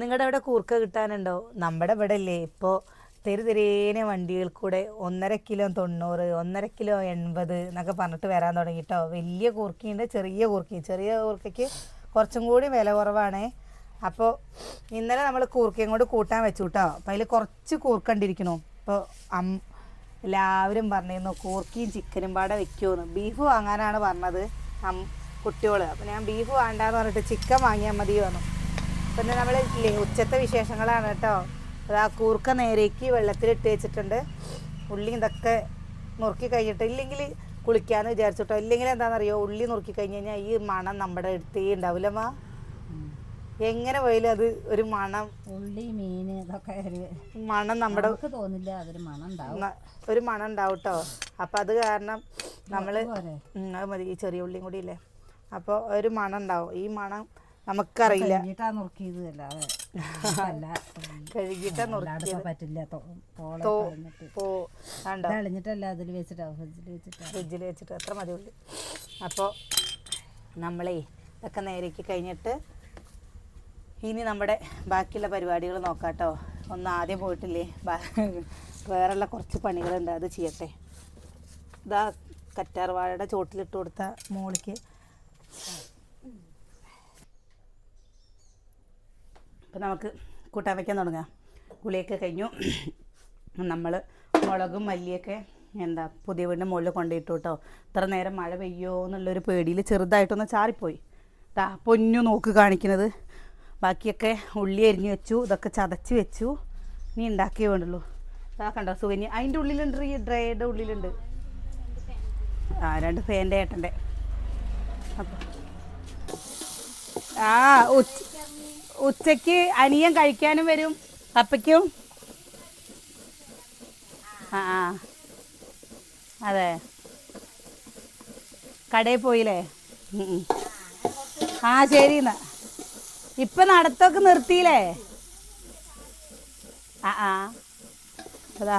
നിങ്ങളുടെ അവിടെ കൂർക്ക കിട്ടാനുണ്ടോ? നമ്മുടെ ഇവിടെ ഇല്ലേ ഇപ്പോൾ തെരു തെരേനെ വണ്ടികൾ കൂടെ ഒന്നര കിലോ തൊണ്ണൂറ് ഒന്നര കിലോ എൺപത് എന്നൊക്കെ പറഞ്ഞിട്ട് വരാൻ തുടങ്ങി കേട്ടോ വലിയ കൂർക്കയുണ്ട് ചെറിയ കൂർക്കയും ചെറിയ കൂർക്കയ്ക്ക് കുറച്ചും കൂടി വില കുറവാണേ. അപ്പോൾ ഇന്നലെ നമ്മൾ കൂർക്കയും കൂടി കൂട്ടാൻ വെച്ചു കേട്ടോ അപ്പോൾ അതിൽ കുറച്ച് കൂർക്കണ്ടിരിക്കണു ഇപ്പോൾ അം എല്ലാവരും പറഞ്ഞിരുന്നു കൂർക്കയും ചിക്കനും പാടെ വെക്കുമെന്ന് ബീഫ് വാങ്ങാനാണ് പറഞ്ഞത് അം കുട്ടികൾ അപ്പോൾ ഞാൻ ബീഫ് വേണ്ടാന്ന് പറഞ്ഞിട്ട് ചിക്കൻ വാങ്ങിയാൽ മതി വന്നു പിന്നെ നമ്മൾ ഉച്ചത്തെ വിശേഷങ്ങളാണ് കേട്ടോ. അത് ആ കൂർക്ക നേരേക്ക് വെള്ളത്തിലിട്ട് വെച്ചിട്ടുണ്ട്. ഉള്ളി ഇതൊക്കെ നുറുക്കി കഴിഞ്ഞിട്ട് ഇല്ലെങ്കിൽ കുളിക്കാമെന്ന് വിചാരിച്ചിട്ടോ ഇല്ലെങ്കിൽ എന്താണെന്നറിയോ ഉള്ളി നുറുക്കി കഴിഞ്ഞ് കഴിഞ്ഞാൽ ഈ മണം നമ്മുടെ അടുത്തേ ഉണ്ടാവില്ല മാ. എങ്ങനെ പോയാലും അത് ഒരു മണം. ഉള്ളി മീൻ ഇതൊക്കെ മണം നമ്മുടെ തോന്നില്ല അതൊരു മണം ഉണ്ടാവും. ഒരു മണം ഉണ്ടാവും കേട്ടോ അപ്പം അത് കാരണം നമ്മൾ മതി. ഈ ചെറിയ ഉള്ളിയും കൂടി ഇല്ലേ? അപ്പോൾ ഒരു മണം ഉണ്ടാവും. ഈ മണം നമുക്കറിയില്ല. കഴിഞ്ഞിട്ടാ നുറുക്കിയത് അല്ലാതെ. നുറുക്കിയത്. പറ്റില്ല. അതിൽ വെച്ചിട്ടാ ഫ്രിഡ്ജിൽ വെച്ചിട്ടാ. ഫ്രിഡ്ജിൽ വെച്ചിട്ട് എത്ര മതി ഉള്ളി അപ്പോൾ നമ്മളേ ഇതൊക്കെ നേരേക്ക് കഴിഞ്ഞിട്ട് ഇനി നമ്മുടെ ബാക്കിയുള്ള പരിപാടികൾ നോക്കാട്ടോ. ഒന്ന് ആദ്യം പോയിട്ടില്ലേ? വേറെയുള്ള കുറച്ച് പണികളുണ്ട്. അത് ചെയ്യട്ടെ. ഇതാ കറ്റാർവാഴയുടെ ചോട്ടിലിട്ട് കൊടുത്ത മോളിക്ക് അപ്പം നമുക്ക് കൂട്ടാൻ വയ്ക്കാൻ തുടങ്ങാം. പുളിയൊക്കെ കഴിഞ്ഞു. നമ്മൾ മുളകും മല്ലിയൊക്കെ എന്താ പുതിയ വീടിന്റെ മുകളിൽ കൊണ്ടിട്ടു കേട്ടോ. ഇത്ര നേരം മഴ പെയ്യോ എന്നുള്ളൊരു പേടിയിൽ ചെറുതായിട്ടൊന്ന് ചാറിപ്പോയി. താ പൊന്നു നോക്ക് കാണിക്കുന്നത്. ബാക്കിയൊക്കെ ഉള്ളി അരിഞ്ഞു വെച്ചു ഇതൊക്കെ ചതച്ച് വെച്ചു. നീ ഉണ്ടാക്കിയേ വേണ്ടുള്ളൂ. ഇതാ കണ്ടോ സുകന്യ അതിന്റെ ഉള്ളിലുണ്ട് ഈ ഡ്രൈയുടെ ഉള്ളിലുണ്ട്. ആ രണ്ട് ഫാന്റെ ഏട്ടന്റെ. അപ്പോൾ ആ ഉച്ച ഉച്ചയ്ക്ക് അനിയൻ കഴിക്കാനും വരും. അപ്പയ്ക്കും ആ അതെ. കടയിൽ പോയില്ലേ. ആ ശരി എന്നാ ഇപ്പൊ നടത്തൊക്കെ നിർത്തിയില്ലേ? ആ അതാ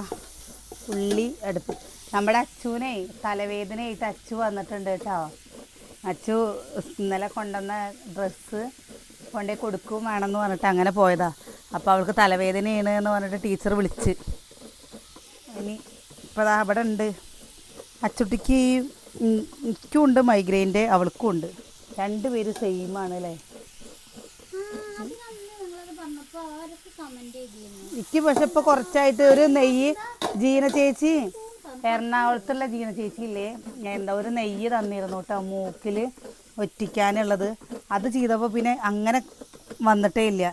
ഉള്ളി എടുത്തു. നമ്മുടെ അച്ചുവിനെ തലവേദനയായിട്ട് അച്ചു വന്നിട്ടുണ്ട് കേട്ടോ. അച്ചു ഇന്നലെ കൊണ്ടുവന്ന ഡ്രസ്സ് കൊണ്ടേ കൊടുക്കും വേണമെന്ന് പറഞ്ഞിട്ട് അങ്ങനെ പോയതാ. അപ്പോൾ അവൾക്ക് തലവേദനയാണ് എന്ന് പറഞ്ഞിട്ട് ടീച്ചർ വിളിച്ച്. ഇനി ഇപ്പോൾ അതാ അവിടെ ഉണ്ട്. അച്ചുട്ടിക്ക് എനിക്കും ഉണ്ട് മൈഗ്രെയിന്റെ അവൾക്കും ഉണ്ട്. രണ്ടുപേരും സെയിം ആണ് അല്ലേ? എനിക്ക് പക്ഷെ ഇപ്പൊ കുറച്ചായിട്ട് ഒരു നെയ്യ് ജീന ചേച്ചി എറണാകുളത്തുള്ള ജീന ചേച്ചി ഇല്ലേ എന്താ ഒരു നെയ്യ് തന്നിരുന്നു കേട്ടോ മൂക്കിൽ ഒറ്റിക്കാനുള്ളത്. അത് ചെയ്തപ്പോൾ പിന്നെ അങ്ങനെ വന്നിട്ടേ ഇല്ല.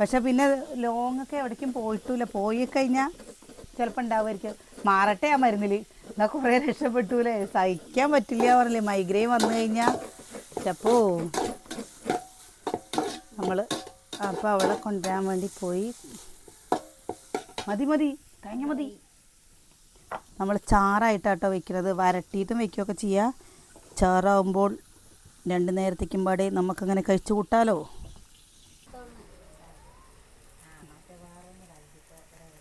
പക്ഷെ പിന്നെ ലോങ് ഒക്കെ എവിടേക്കും പോയിട്ടില്ല പോയി കഴിഞ്ഞാൽ ചിലപ്പോൾ ഉണ്ടാവുമായിരിക്കും മാറട്ടെ ആ മരുന്നിൽ എന്നാൽ കുറേ രക്ഷപ്പെട്ടൂലേ. സഹിക്കാൻ പറ്റില്ല പറഞ്ഞില്ലേ. മൈഗ്രെയിൻ വന്നു കഴിഞ്ഞാൽ ചപ്പോ. നമ്മൾ അപ്പോൾ അവളെ കൊണ്ടുവരാൻ വേണ്ടി പോയി. മതി മതി. കഴിഞ്ഞ മതി. നമ്മൾ ചാറായിട്ടാട്ടോ വെക്കുന്നത് വരട്ടിയിട്ടും വെക്കുകയൊക്കെ ചെയ്യുക ചാറാവുമ്പോൾ രണ്ട് നേരത്തേക്കും പാടെ നമുക്കങ്ങനെ കഴിച്ചു കൂട്ടാലോ?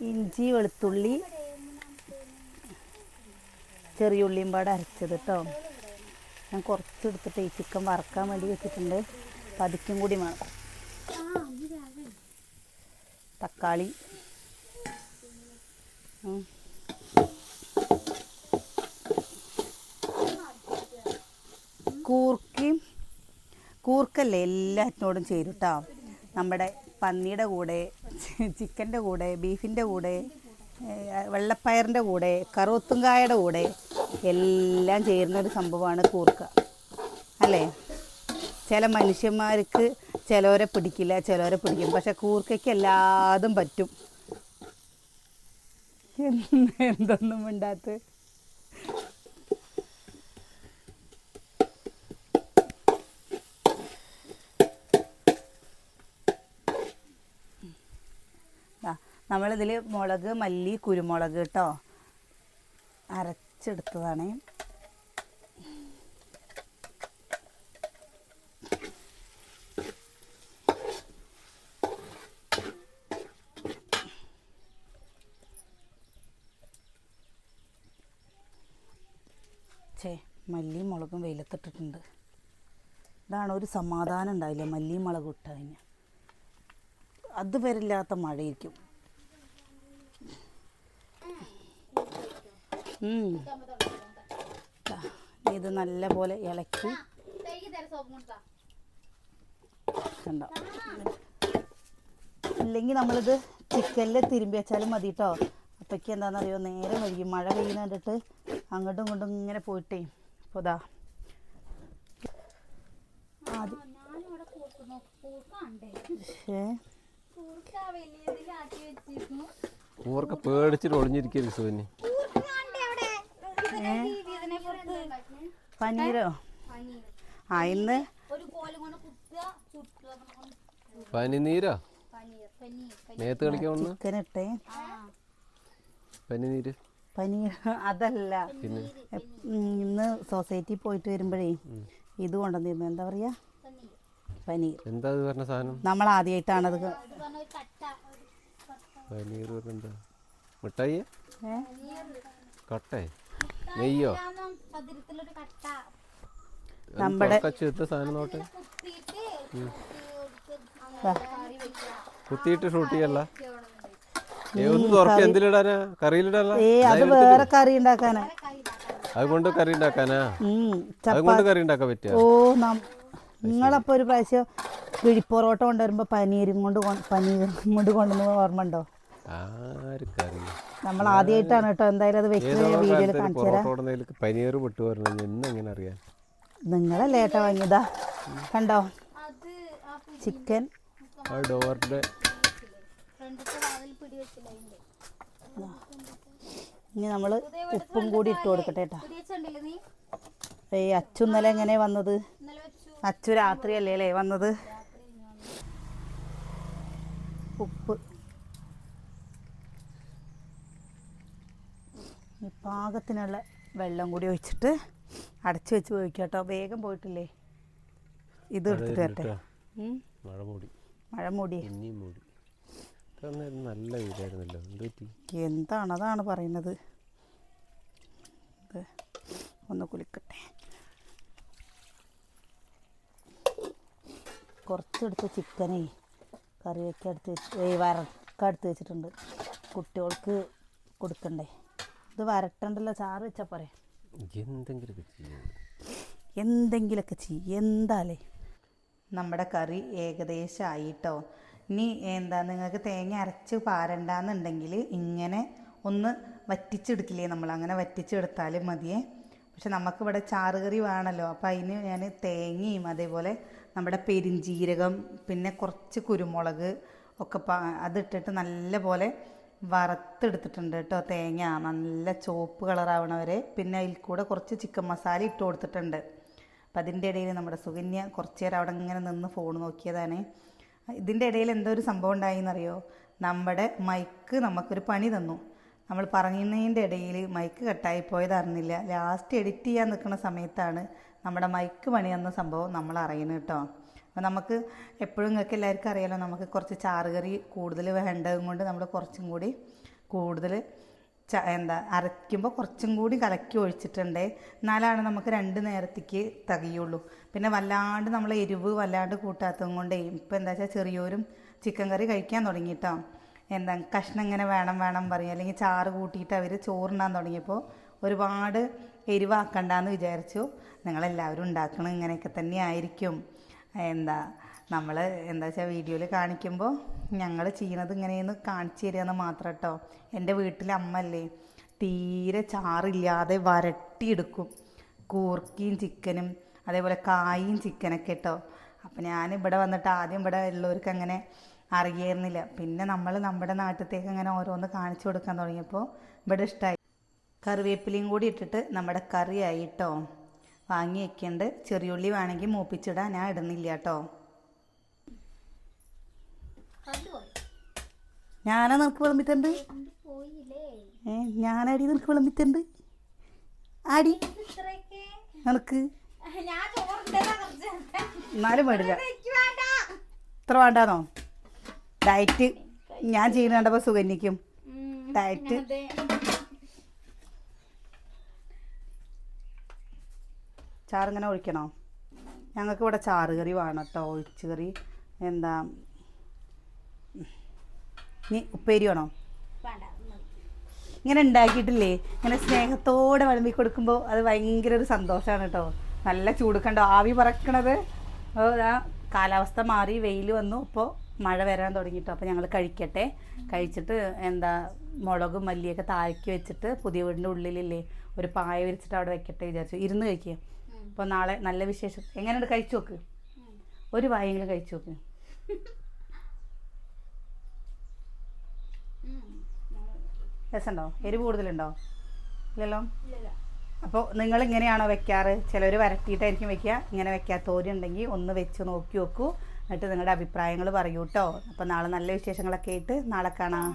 ഇഞ്ചി വെളുത്തുള്ളി ചെറിയ ഉള്ളിയും പാടെ അരച്ചത് കേട്ടോ ഞാൻ കുറച്ചെടുത്തിട്ട് ഈ ചിക്കൻ വറക്കാൻ വേണ്ടി വെച്ചിട്ടുണ്ട്. പതിക്കും കൂടി വേണം. തക്കാളി. ഉം. കൂർക്കല്ലേ എല്ലാറ്റിനോടും ചേരുട്ടോ. നമ്മുടെ പന്നിയുടെ കൂടെ ചിക്കന്റെ കൂടെ ബീഫിന്റെ കൂടെ വെള്ളപ്പയറിന്റെ കൂടെ കറുവത്തുങ്കായുടെ കൂടെ എല്ലാം ചേരുന്ന ഒരു സംഭവമാണ് കൂർക്ക. അല്ലേ? ചില മനുഷ്യന്മാർക്ക് ചിലവരെ പിടിക്കില്ല ചിലവരെ പിടിക്കും പക്ഷെ കൂർക്കയ്ക്ക് എല്ലാതും പറ്റും. എന്തൊന്നും മിണ്ടാത്ത നമ്മളിതിൽ മുളക് മല്ലി കുരുമുളക് കേട്ടോ അരച്ചെടുത്തതാണ്. ചേ മല്ലിയും മുളകും വെയിലത്തിട്ടിട്ടുണ്ട്. ഇതാണ് ഒരു സമാധാനം ഉണ്ടാവില്ല മല്ലിയും മുളകും ഇട്ട് കഴിഞ്ഞാൽ അതുവരില്ലാത്ത മഴയായിരിക്കും. ഇത് നല്ല പോലെ ഇളക്കി ഇല്ലെങ്കിൽ നമ്മളിത് ചിക്കനിൽ തിരുമ്പി വെച്ചാലും മതി കേട്ടോ അപ്പയ്ക്ക് എന്താണെന്നറിയോ? നേരെ വൈകി മഴ പെയ്യുന്ന കണ്ടിട്ട് അങ്ങോട്ടും ഇങ്ങോട്ടും ഇങ്ങനെ പോയിട്ടേ. അപ്പോൾ ഇതാ പേടിച്ചിട്ട് ഒളിഞ്ഞിരിക്കരുത് സുവിന് പനീരോ ആ ഇന്ന് പനിനീരോ? പനീർ പനീർ നേത്ത് കളിക്കാൻ ചിക്കൻ ഇട്ടേ. പനിനീര്? പനീർ അതല്ല. പിന്നെ? ഇന്ന് സൊസൈറ്റി പോയിട്ട് വരുമ്പോഴേ ഇത് കൊണ്ടുവന്നിരുന്നു. എന്താ പറയാ? പനീർ. എന്താ അത് പറഞ്ഞ സാധനം? നമ്മൾ ആദ്യമായിട്ടാണ് അത് പനീർ മിഠായി? കട്ടേ നെയ്യോ? നമ്മുടെ സാധനം നോട്ടെ? കുത്തിയിട്ട് ഷൂട്ട് ചെയ്യല്ല. ഏതൊന്ന് തുറക്ക എന്തിലിടാനാ? കറിയിലിടാനാ ഏ അത് വേറെ കറി ഉണ്ടാക്കാനാ. അതുകൊണ്ട് കറി ഉണ്ടാക്കാനാ? അതുകൊണ്ട് കറി ഉണ്ടാക്കാൻ ഓ നം നിങ്ങളപ്പോൾ ഒരു പ്രാവശ്യം പിടിപ്പൊറോട്ട കൊണ്ടുവരുമ്പോ പനീരും കൊണ്ട് പനീരും കൊണ്ട് കൊണ്ടുവന്ന ഓർമ്മ ഉണ്ടോ? ആർക്കറിയാം. നമ്മൾ ആദ്യമായിട്ടാണ് കേട്ടോ എന്തായാലും അത് വെക്കുന്ന ഏതോ വീഡിയോയിൽ കാണിച്ചു തരാം. പറഞ്ഞു. എന്നെങ്ങനെ അറിയാൻ? നിങ്ങളല്ലേ ഏട്ടാ വാങ്ങിയതാ? കണ്ടോ? ചിക്കൻ. ഇനി നമ്മൾ ഉപ്പും കൂടി ഇട്ട് കൊടുക്കട്ടെ ഏട്ടാ. ഏയ് അച്ചു ഇന്നലെ എങ്ങനെ വന്നത്? അച്ചു രാത്രിയല്ലേ അല്ലേ വന്നത്? ഉപ്പ്. ഈ പാകത്തിനുള്ള വെള്ളം കൂടി ഒഴിച്ചിട്ട് അടച്ചു വെച്ച് പോയിക്കോട്ടോ കേട്ടോ വേഗം പോയിട്ടില്ലേ? ഇത് എടുത്തിട്ട് വരട്ടെ. മഴ മൂടി. മഴ മൂടി. നല്ല എന്താണ് അതാണ് പറയുന്നത്. ഇത് ഒന്ന് കുളിക്കട്ടെ കുറച്ചെടുത്ത് ചിക്കനേ കറിയൊക്കെ എടുത്ത് വെച്ച് എടുത്ത് വെച്ചിട്ടുണ്ട്. കുട്ടികൾക്ക് കൊടുക്കണ്ടേ? ഇത് വരട്ടണ്ടല്ലോ ചാറ് വെച്ചാൽ പോരെ. എന്തെങ്കിലുമൊക്കെ ചെയ്യും. എന്തെങ്കിലുമൊക്കെ ചെയ്യും എന്താലേ. നമ്മുടെ കറി ഏകദേശം ആയിട്ടോ ഇനി എന്താ നിങ്ങൾക്ക് തേങ്ങ അരച്ച് പാരണ്ടെന്നുണ്ടെങ്കിൽ ഇങ്ങനെ ഒന്ന് വറ്റിച്ചെടുക്കില്ലേ നമ്മൾ? അങ്ങനെ വറ്റിച്ചെടുത്താലും മതിയേ. പക്ഷെ നമുക്കിവിടെ ചാറുകറി വേണമല്ലോ അപ്പോൾ അതിന് ഞാൻ തേങ്ങയും അതേപോലെ നമ്മുടെ പെരിഞ്ജീരകം പിന്നെ കുറച്ച് കുരുമുളക് ഒക്കെ പാ അതിട്ടിട്ട് നല്ല പോലെ വറുത്തെടുത്തിട്ടുണ്ട് കേട്ടോ തേങ്ങ. നല്ല ചുവപ്പ് കളറാവണവരെ. പിന്നെ അതിൽ കൂടെ കുറച്ച് ചിക്കൻ മസാല ഇട്ട് കൊടുത്തിട്ടുണ്ട്. അപ്പം അതിന്റെ ഇടയിൽ നമ്മുടെ സുകന്യ കുറച്ച് നേരം അവിടെ ഇങ്ങനെ നിന്ന് ഫോൺ നോക്കിയതാണ്. ഇതിന്റെ ഇടയിൽ എന്തോ ഒരു സംഭവം ഉണ്ടായിന്നറിയോ? നമ്മുടെ മൈക്ക് നമുക്കൊരു പണി തന്നു. നമ്മൾ പറഞ്ഞതിന്റെ ഇടയിൽ മൈക്ക് കട്ടായി പോയതറിഞ്ഞില്ല ലാസ്റ്റ് എഡിറ്റ് ചെയ്യാൻ നിൽക്കുന്ന സമയത്താണ് നമ്മുടെ മൈക്ക് പണി തന്ന സംഭവം നമ്മൾ അറിയുന്നത് കേട്ടോ. അപ്പോൾ നമുക്ക് എപ്പോഴും നിങ്ങൾക്ക് എല്ലാവർക്കും അറിയാലോ നമുക്ക് കുറച്ച് ചാറുകറി കൂടുതൽ വേണ്ടതും കൊണ്ട് നമ്മൾ കുറച്ചും കൂടി കൂടുതൽ ച എന്താ അരയ്ക്കുമ്പോൾ കുറച്ചും കൂടി കലക്കി ഒഴിച്ചിട്ടുണ്ട്. എന്നാലാണ് നമുക്ക് രണ്ട് നേരത്തേക്ക് തികയുള്ളൂ. പിന്നെ വല്ലാണ്ട് നമ്മൾ എരിവ് വല്ലാണ്ട് കൂട്ടാത്തതും കൊണ്ടേ ഇപ്പം എന്താ വെച്ചാൽ ചെറിയോരും ചിക്കൻ കറി കഴിക്കാൻ തുടങ്ങിയിട്ടോ എന്താ കഷ്ണം ഇങ്ങനെ വേണം വേണം പറയും. അല്ലെങ്കിൽ ചാറ് കൂട്ടിയിട്ട് അവർ ചോറുണ്ണാൻ തുടങ്ങിയപ്പോൾ ഒരുപാട് എരിവാക്കണ്ടെന്ന് വിചാരിച്ചു. നിങ്ങളെല്ലാവരും ഉണ്ടാക്കണം ഇങ്ങനെയൊക്കെ തന്നെ ആയിരിക്കും. എന്താ നമ്മൾ എന്താ വെച്ചാൽ വീഡിയോയിൽ കാണിക്കുമ്പോൾ ഞങ്ങൾ ചെയ്യണത് ഇങ്ങനെയൊന്ന് കാണിച്ചു തരികയെന്ന് മാത്രം കേട്ടോ എന്റെ വീട്ടിലെ അമ്മല്ലേ തീരെ ചാറില്ലാതെ വരട്ടിയെടുക്കും. കൂർക്കയും ചിക്കനും അതേപോലെ കായും ചിക്കനൊക്കെ കേട്ടോ അപ്പം ഞാൻ ഇവിടെ വന്നിട്ട് ആദ്യം ഇവിടെ ഉള്ളവർക്ക് അങ്ങനെ അറിയായിരുന്നില്ല. പിന്നെ നമ്മൾ നമ്മുടെ നാട്ടിലത്തേക്ക് അങ്ങനെ ഓരോന്ന് കാണിച്ചു കൊടുക്കാൻ തുടങ്ങിയപ്പോൾ ഇവിടെ ഇഷ്ടമായി കറിവേപ്പിലയും കൂടി ഇട്ടിട്ട് നമ്മുടെ കറിയായി കേട്ടോ വാങ്ങി വെക്കേണ്ട ചെറിയുള്ളി വേണമെങ്കിൽ മൂപ്പിച്ചിടാൻ ഞാൻ ഇടുന്നില്ല കേട്ടോ. ഞാനാ നിനക്ക് വിളമ്പിട്ടുണ്ട് ഏ ഞാനടി നിനക്ക് വിളമ്പിട്ടുണ്ട് ആടി. നിനക്ക്? എന്നാലും വേടില്ല ഇത്ര വേണ്ടാന്നോ? ഡയറ്റ് ഞാൻ ചെയ്യുന്ന കണ്ടപ്പോൾ സുകന്യക്കും ഡയറ്റ് ചാറിങ്ങനെ ഒഴിക്കണോ? ഞങ്ങൾക്ക് ഇവിടെ ചാറ് കറി വേണം കേട്ടോ ഒഴിച്ച് കറി എന്താ? നീ ഉപ്പേരി വേണോ. ഇങ്ങനെ ഉണ്ടാക്കിയിട്ടില്ലേ? ഇങ്ങനെ സ്നേഹത്തോടെ വിളമ്പി കൊടുക്കുമ്പോൾ അത് ഭയങ്കര ഒരു സന്തോഷമാണ് കേട്ടോ നല്ല ചൂട് കണ്ടോ? ആവി പറക്കണത്. ആ കാലാവസ്ഥ മാറി വെയിൽ വന്നു. ഇപ്പോൾ മഴ വരാൻ തുടങ്ങിയിട്ടോ. അപ്പോൾ ഞങ്ങൾ കഴിക്കട്ടെ. കഴിച്ചിട്ട് എന്താ മുളകും മല്ലിയൊക്കെ താഴ്ക്കി വെച്ചിട്ട് പുതിയ വീടിന്റെ ഉള്ളിലില്ലേ ഒരു പായ വിരിച്ചിട്ട് അവിടെ വെക്കട്ടെ വിചാരിച്ചു. ഇരുന്ന് കഴിക്കുക. അപ്പോൾ നാളെ നല്ല വിശേഷം. എങ്ങനെയുണ്ട് കഴിച്ചു നോക്ക്. ഒരു വായെങ്കിലും കഴിച്ചു നോക്ക്. രസമുണ്ടോ? എരിവ് കൂടുതലുണ്ടോ? ഇല്ലല്ലോ. അപ്പോൾ നിങ്ങൾ ഇങ്ങനെയാണോ വെക്കാറ്? ചിലർ വരട്ടിയിട്ടായിരിക്കും വെക്കുക. ഇങ്ങനെ വെക്കാത്തവരുണ്ടെങ്കിൽ ഒന്ന് വെച്ച് നോക്കി നോക്കൂ. എന്നിട്ട് നിങ്ങളുടെ അഭിപ്രായങ്ങൾ പറയൂ കേട്ടോ. അപ്പോൾ നാളെ നല്ല വിശേഷങ്ങളൊക്കെ ആയിട്ട് നാളെ കാണാം.